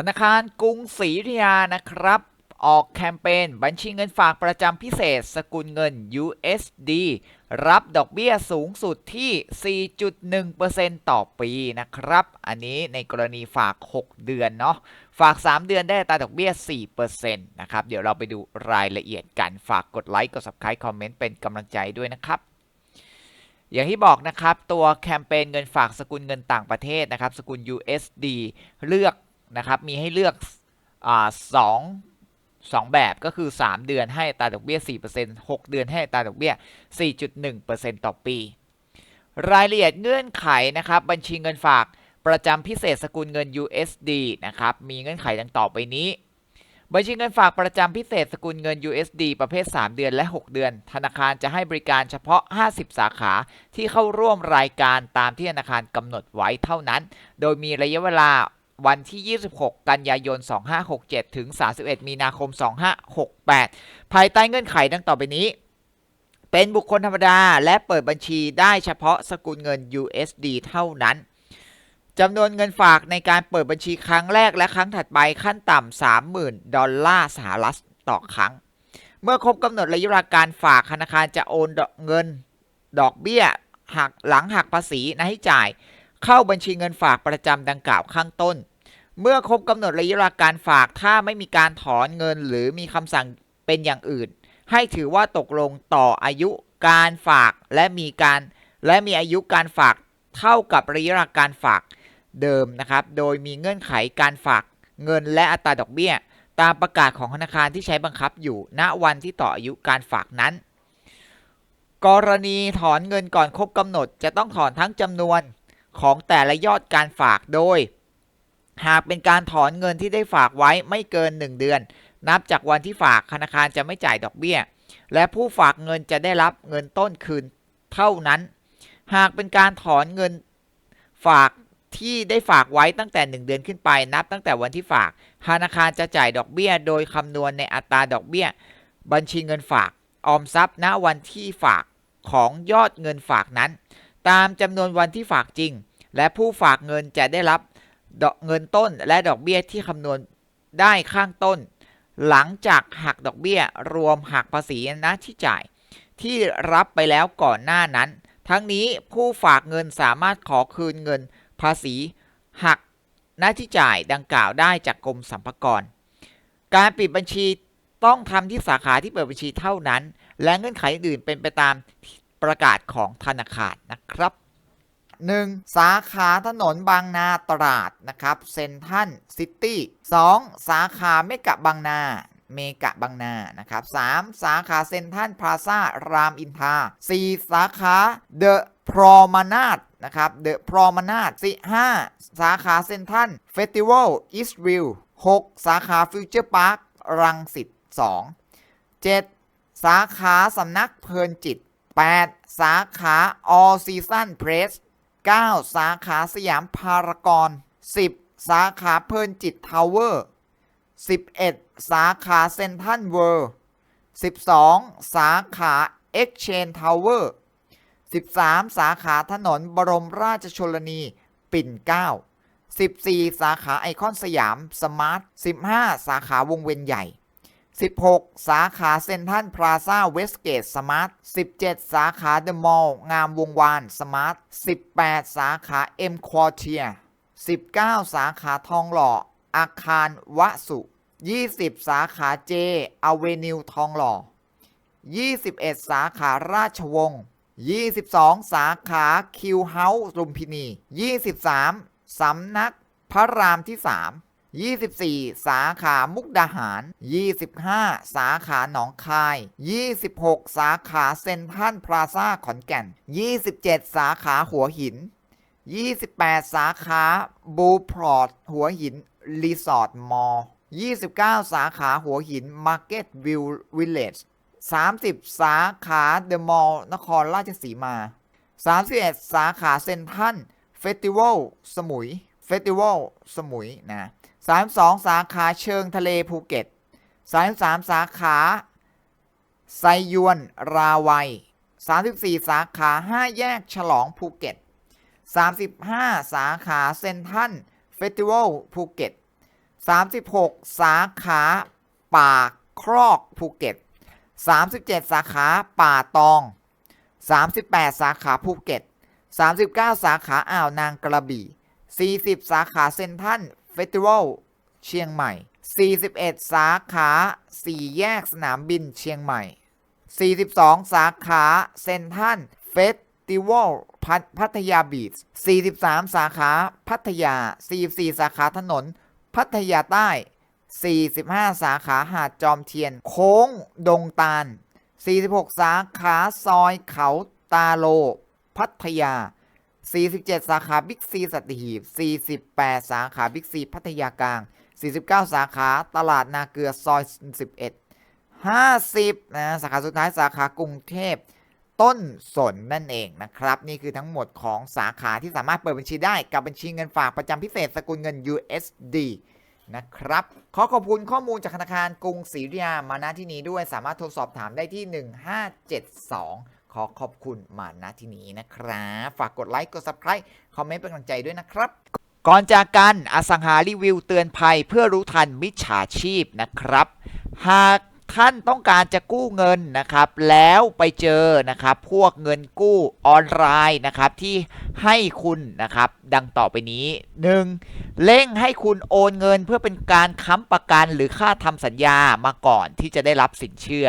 ธนาคารกรุงศรีอยุธยานะครับ ออกแคมเปญบัญชีเงินฝากประจำพิเศษ สกุลเงิน USD รับดอกเบี้ยสูงสุดที่ 4.1%ต่อปีนะครับ อันนี้ในกรณีฝาก 6 เดือนเนาะ ฝาก 3 เดือนได้ตาดอกเบี้ย 4%นะครับ เดี๋ยวเราไปดูรายละเอียดกัน ฝากกดไลค์ กด Subscribe คอมเมนต์ เป็นกำลังใจด้วยนะครับอย่างที่บอกนะครับ ตัวแคมเปญเงินฝากสกุลเงินต่างประเทศนะครับ สกุล USD เลือก นะครับมีให้เลือกอสองสองแบบก็คือ 3 เดือนให้ตาดอกเบี้ย 4% 6 เดือนให้ตาดอกเบี้ย 4.1%ต่อปี รายละเอียดเงื่อนไขนะครับบัญชีเงินฝากประจำพิเศษสกุลเงิน USD นะครับมีเงื่อนไขดังต่อไปนี้ บัญชีเงินฝากประจำพิเศษสกุลเงิน USD ประเภท 3 เดือนและ 6 เดือน ธนาคารจะให้บริการเฉพาะ 50 สาขาที่เข้าร่วมรายการตามที่ธนาคารกำหนดไว้เท่านั้น โดยมีระยะเวลา วันที่ 26 กันยายน 2567 ถึง 31 มีนาคม 2568 ภายใต้เงื่อนไขดังต่อไปนี้ เป็นบุคคลธรรมดาและเปิดบัญชีได้เฉพาะสกุลเงิน USD เท่านั้นจำนวนเงินฝากในการเปิดบัญชีครั้งแรกและครั้งถัดไปขั้นต่ำ 30,000 ดอลลาร์สหรัฐต่อครั้ง เมื่อครบกำหนดระยะเวลาการฝากธนาคารจะโอนเงินดอกเบี้ยหักหลังหักภาษีนะให้จ่าย เข้าบัญชีเงินฝากประจำดังกล่าวข้างต้น เมื่อครบกำหนดระยะเวลาการฝากถ้าไม่มีการถอนเงินหรือมีคำสั่งเป็นอย่างอื่น ให้ถือว่าตกลงต่ออายุการฝากและมีการและมีอายุการฝากเท่ากับระยะเวลาการฝากเดิมนะครับ โดยมีเงื่อนไขการฝากเงินและอัตราดอกเบี้ย ตามประกาศของธนาคารที่ใช้บังคับอยู่ ณ วันที่ต่ออายุการฝากนั้น กรณีถอนเงินก่อนครบกำหนดจะต้องถอนทั้งจำนวนของแต่ละยอดการฝากโดย หากเป็นการถอนเงินที่ได้ฝากไว้ไม่เกิน 1 เดือน นับจากวันที่ฝากธนาคารจะไม่จ่ายดอกเบี้ย และผู้ฝากเงินจะได้รับเงินต้นคืนเท่านั้น หากเป็นการถอนเงินฝากที่ได้ฝากไว้ตั้งแต่ 1 เดือนขึ้นไป นับตั้งแต่วันที่ฝากธนาคารจะจ่ายดอกเบี้ย โดยคำนวณในอัตราดอกเบี้ย บัญชีเงินฝากออมทรัพย์ณวันที่ฝากของยอดเงินฝากนั้น ตามจำนวนวันที่ฝากจริง และผู้ฝากเงินจะได้รับ ดอกเงินต้นและดอกเบี้ยที่คำนวณได้ข้างต้น หลังจากหักดอกเบี้ยรวมหักภาษีนะที่จ่าย ที่รับไปแล้วก่อนหน้านั้น ทั้งนี้ผู้ฝากเงินสามารถขอคืนเงินภาษีหักหน้าที่จ่ายดังกล่าวได้จากกรมสรรพากร การปิดบัญชีต้องทำที่สาขาที่เปิดบัญชีเท่านั้น และเงื่อนไขอื่นเป็นไปตามประกาศของธนาคารนะครับ 1. สาขาถนนบางนาตราดนะครับเซนทันซิตี้ 2. สาขาเมกะบางนาเมกะบางนา นะครับ 3. สาขาเซนทันพลาซ่ารามอินทรา 4. สาขาเดอะพรอมานาดนะครับเดอะพรอมานาด5สาขาเซนทันเฟสติวัลอีสต์วิว6สาขาฟิวเจอร์พาร์ครังสิต2 7สาขาสำนักเพลินจิต 8 สาขา All Season Press 9 สาขาสยามพารากอน 10 สาขาเพลินจิตทาวเวอร์ 11 สาขาเซนทันเวิลด์12 สาขาเอ็กเชนทาวเวอร์ 13 สาขาถนนบรมราชชนนี ปิ่นเกล้า14 สาขาไอคอนสยาม สมาร์ท 15 สาขาวงเวียนใหญ่ 16 สาขาเซ็นทรัลพลาซ่าเวสเกตสมาร์ท 17 สาขาเดอะมอลล์งามวงวานสมาร์ท 18 สาขาเอ็มควอเทีย19 สาขาทองหล่อ อาคารวสุ 20 สาขาเจอเวนิวทองหล่อ 21 สาขาราชวงศ์ 22 สาขาคิวเฮาส์ลุมพินี 23 สำนักพระรามที่ 3 24 สาขามุกดาหาร 25 สาขาหนองคาย 26 สาขาเซ็นทรัลพลาซ่าขอนแก่น 27 สาขาหัวหิน 28 สาขาบูพรอตหัวหิน รีสอร์ทมอลล์29 สาขาหัวหินมาร์เก็ตวิววิลเลจ30 สาขาเดอะมอลล์นครราชสีมา 31 สาขาเซ็นทรัลเฟสติวัลสมุย เฟสติวัลสมุยนะ 32 สาขาเชิงทะเลภูเก็ต 33 สาขาไซยวนราวัย 34 สาขา 5 แยกฉลองภูเก็ต 35 สาขาเซนทรัลเฟสติวัลภูเก็ต 36 สาขาป่าครอกภูเก็ต 37 สาขาป่าตอง 38 สาขาภูเก็ต 39 สาขาอ่าวนางกระบี่ 40 สาขาเซนทรัลเฟสติวัลเชียงใหม่ 41 สาขาสี่แยกสนามบินเชียงใหม่ 42 สาขาเซนทรัลเฟสติวัลพัทยาบีช43 สาขาพัทยา 44 สาขาถนน พัทยาใต้ 45 สาขาหาดจอมเทียน โค้งดงตาล 46 สาขาซอยเขาตาโล พัทยา 47 สาขาบิ๊กซีสัตหีบ 48 สาขาบิ๊กซีพัทยากลาง 49 สาขาตลาดนาเกลือซอย 11 50นะสาขาสุดท้ายสาขากรุงเทพต้นสนนั่นเองนะครับ นี่คือทั้งหมดของสาขาที่สามารถเปิดบัญชีได้กับบัญชีเงินฝากประจำพิเศษสกุลเงิน USD นะครับ ขอขอบคุณข้อมูลจากธนาคารกรุงศรีอยุธยามาณที่นี้ด้วยสามารถโทรสอบถามได้ที่ 1572 ขอขอบคุณมาณที่นี้นะครับ ฝากกดไลค์ กด Subscribe คอมเมนต์เป็นกำลังใจด้วยนะครับ ก่อนจากกันอสังหารีวิวเตือนภัยเพื่อรู้ทันมิจฉาชีพนะครับ หากท่านต้องการจะกู้เงินนะครับ แล้วไปเจอนะครับ พวกเงินกู้ออนไลน์นะครับที่ให้คุณนะครับ ดังต่อไปนี้ 1. เร่งให้คุณโอนเงินเพื่อเป็นการค้ำประกันหรือค่าทำสัญญามาก่อนที่จะได้รับสินเชื่อ